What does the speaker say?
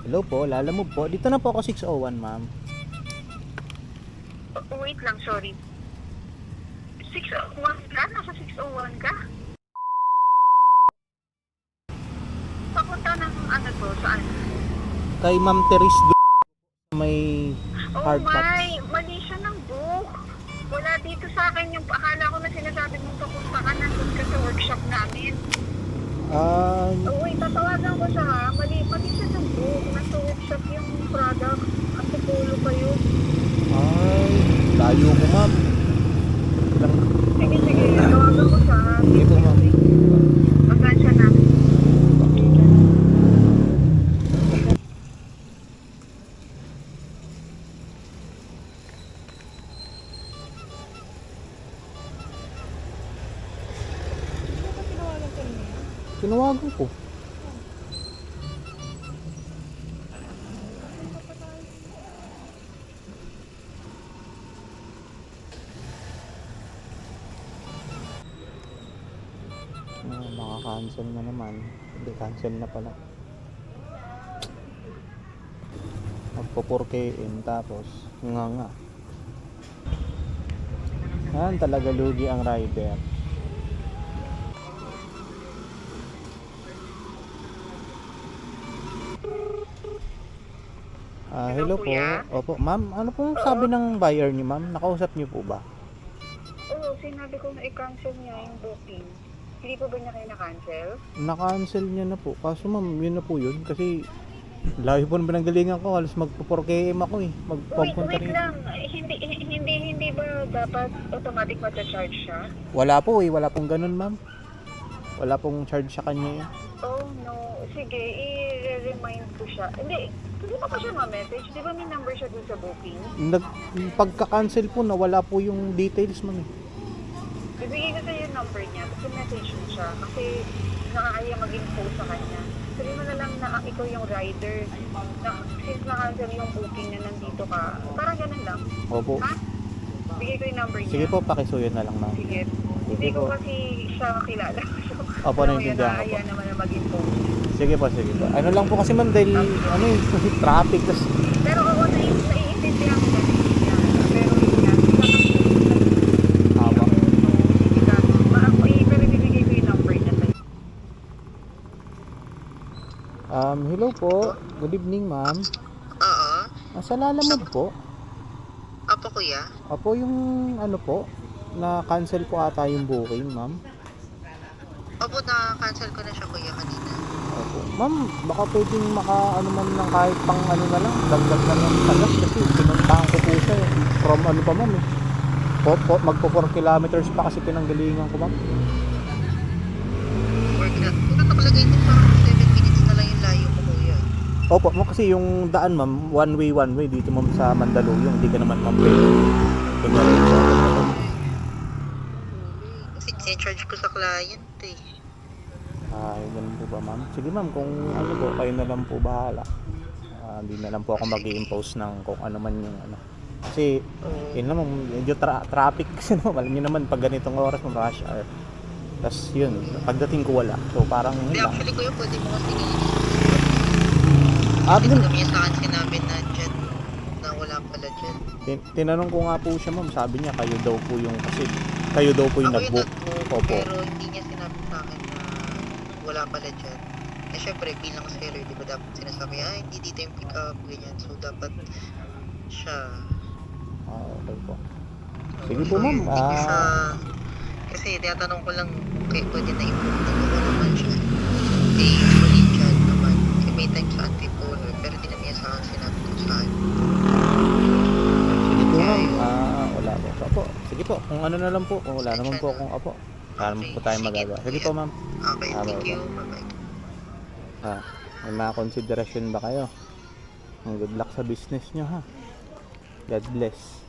Hello po, lalamove po. Dito na po ako 601, ma'am. Wait lang, sorry. 601 ka? Nasa 601 ka? Papunta ng ano to, saan? Kay Ma'am Teres do- may Oh Hard my, tops. mali siya ng book. Wala dito sa akin yung akala ko na sinasabi mong papunta ka nandun ka sa workshop namin. Ah Oh wait, tatawagan ko siya ha. Mali, mali siya ng book. Nasa workshop yung product. At tutulo kayo. ay layo ko ma'am. Lang Sige, sige. Tawagan ko siya ha. Sige po, ma'am. Magkaan siya na. Tinawagan ko. Ah, maka-cancel na naman. Hindi, cancel na pala. Magpo 4KM tapos nga nga. Yan talaga lugi ang rider. Ah, hello Hello, po. kuya. Opo, ma'am, ano pong sabi ng buyer niyo, ma'am? Nakausap niyo po ba? Oo, sinabi ko na i-cancel niya yung booking. Hindi po ba niya kayo na-cancel? Na-cancel niya na po. Kaso ma'am, yun na po yun. Kasi layo po naman ang galingan ko. Halos magpo 4KM ako eh. Wait, Magpapunta wait rin. lang. Eh, Hindi, hindi, hindi ba dapat automatic mag-charge siya? Wala po eh. Wala pong ganun, ma'am. Wala pong charge sa kanya eh. Oh, no. Sige, i-remind ko siya. Hindi, hindi pa siya ma-message. Di ba may number siya dun sa booking? Nag, pagka-cancel po, nawala po yung details, ma'am eh. Bibigay ko sa'yo yung number niya. Tapos message mo siya. Kasi nakakaya maging post sa kanya. Sabi mo na lang na ah, ikaw yung rider. Na, since na-cancel yung booking na nandito ka. Parang ganun lang. Opo. Ha? Bigay ko yung number niya. Sige po, pakisuyo na lang, ma'am. Sige. Hindi ko po. kasi siya makilala. Opo, naiintindihan ko po. nakakaya naman na maging post. Sige po, sige po. Ano lang po kasi ma'am, dahil ano eh, traffic. Tapos, Pero oo, nai- naiintindihan ko na naiintindihan ko. Pero yun nga, Tama. Sige ka. Ma- ako, eh, pero bibigay ko yung number niya sa'yo. um, hello po. Good evening, ma'am. Oo. Nasa lalamog po. Apo kuya. Apo yung ano po, na cancel po ata yung booking, ma'am. Opo, na-cancel ko na siya kuya kanina. Opo. Ma'am, baka pwedeng maka ano man lang kahit pang ano na lang, dagdag na lang tagas kasi pinuntahan ko po siya eh. From ano pa ma'am eh. Po, po, magpo 4 kilometers pa kasi pinanggalingan ko ma'am. Work na. Kung nakakalagay din parang 7 minutes na lang yung layo mo kuya. Opo, mo kasi yung daan ma'am, one way one way dito ma'am sa Mandaluyong, hindi ka naman ma'am pwede. Kasi sinecharge ko sa client eh. Ay, ganun po ba ma'am? Sige ma'am, kung ano po, kayo na lang po bahala. Ah, Hindi na lang po ako mag impose ng kung ano man yung ano. Kasi, yun naman, medyo tra- traffic kasi naman. Alam niyo naman, pag ganitong oras, mag rush hour. Tapos yun, pagdating ko wala. So parang yun lang. actually kuya, pwede mo kasi Ah, Kasi dun, kami sa akin sinabi na dyan na wala pala dyan. tin- tinanong ko nga po siya ma'am, sabi niya kayo daw po yung, kasi kayo daw po yung Ako yung nag-book. nag-book, pero hindi niya sinabi sa akin wala pala dyan. Eh syempre, bilang seller, di ba dapat sinasabi, ah, hindi dito yung pick up, ganyan. So, dapat siya Ah, okay po. Sige po, ma'am. Hindi ko siya, Ah. kasi tinatanong ko lang kaya pwede na improve na wala naman siya. Eh, usually dyan naman. Kasi may time sa anti-polar, pero di naman sa akin sinabi ko sa akin. Sige po ma'am. Ah, wala po. Opo, sige po. Kung ano na lang po, kung wala naman po akong apo. Wala naman po tayong magagawa. Sige po ma'am. Okay, Ah, thank you. Bye-bye. Ah, may mga konsiderasyon ba kayo? Good luck sa business nyo ha. God bless.